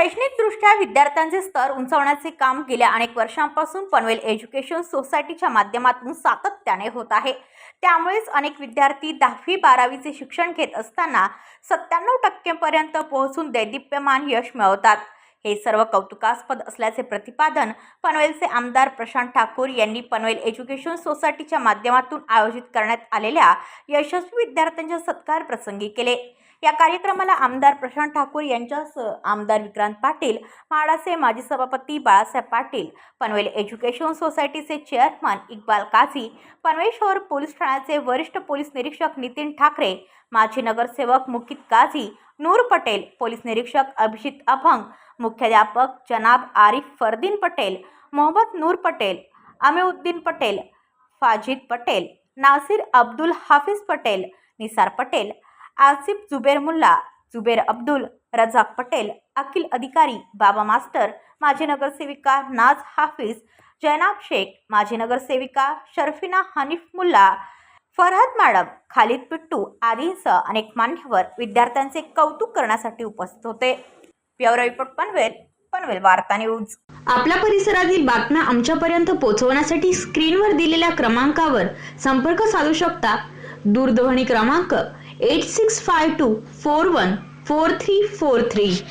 शैक्षणिकदृष्ट्या विद्यार्थ्यांचे स्तर उंचावण्याचे काम गेल्या अनेक वर्षांपासून पनवेल एज्युकेशन सोसायटीच्या माध्यमातून सातत्याने होत आहे. त्यामुळेच अनेक विद्यार्थी दहावी बारावीचे शिक्षण घेत असताना सत्त्याण्णव टक्केपर्यंत पोहोचून दैदिप्यमान यश मिळवतात. हे सर्व कौतुकास्पद असल्याचे प्रतिपादन पनवेलचे आमदार प्रशांत ठाकूर यांनी पनवेल एज्युकेशन सोसायटीच्या माध्यमातून आयोजित करण्यात आलेल्या यशस्वी विद्यार्थ्यांच्या सत्कार प्रसंगी केले. या कार्यक्रमाला आमदार प्रशांत ठाकूर यांच्यासह आमदार विक्रांत पाटील म्हाडाचे माजी सभापती बाळासाहेब पाटील पनवेल एज्युकेशन सोसायटीचे चेअरमन इक्बाल काझी पनवेल शहर पोलीस ठाण्याचे वरिष्ठ पोलीस निरीक्षक नितीन ठाकरे माजी नगरसेवक मुकित काझी नूर पटेल पोलीस निरीक्षक अभिजित अभंग मुख्याध्यापक जनाब आरिफ फरदीन पटेल मोहम्मद नूर पटेल अमेउद्दीन पटेल फाजिद पटेल नासिर अब्दुल हाफिज पटेल निसार पटेल आसिफ जुबेर मुल्ला जुबेर अब्दुल रजाक पटेल अखिल अधिकारी बाबा मास्टर माजी नगरसेविका नाज हाफिज जैनाब शेख माजी नगरसेविका शर्फिना हनीफ मुल्ला फरहद मॅडम खालिद पिट्टू आदींसह अनेक मान्यवर विद्यार्थ्यांचे कौतुक करण्यासाठी उपस्थित होते. ब्युरो रिपोर्ट पनवेल पनवेल वार्ता न्यूज. आपल्या परिसरातील बातम्या आमच्यापर्यंत पोहोचवण्यासाठी स्क्रीनवर दिलेल्या क्रमांकावर संपर्क साधू शकता. दूरध्वनी क्रमांक 8652 414343.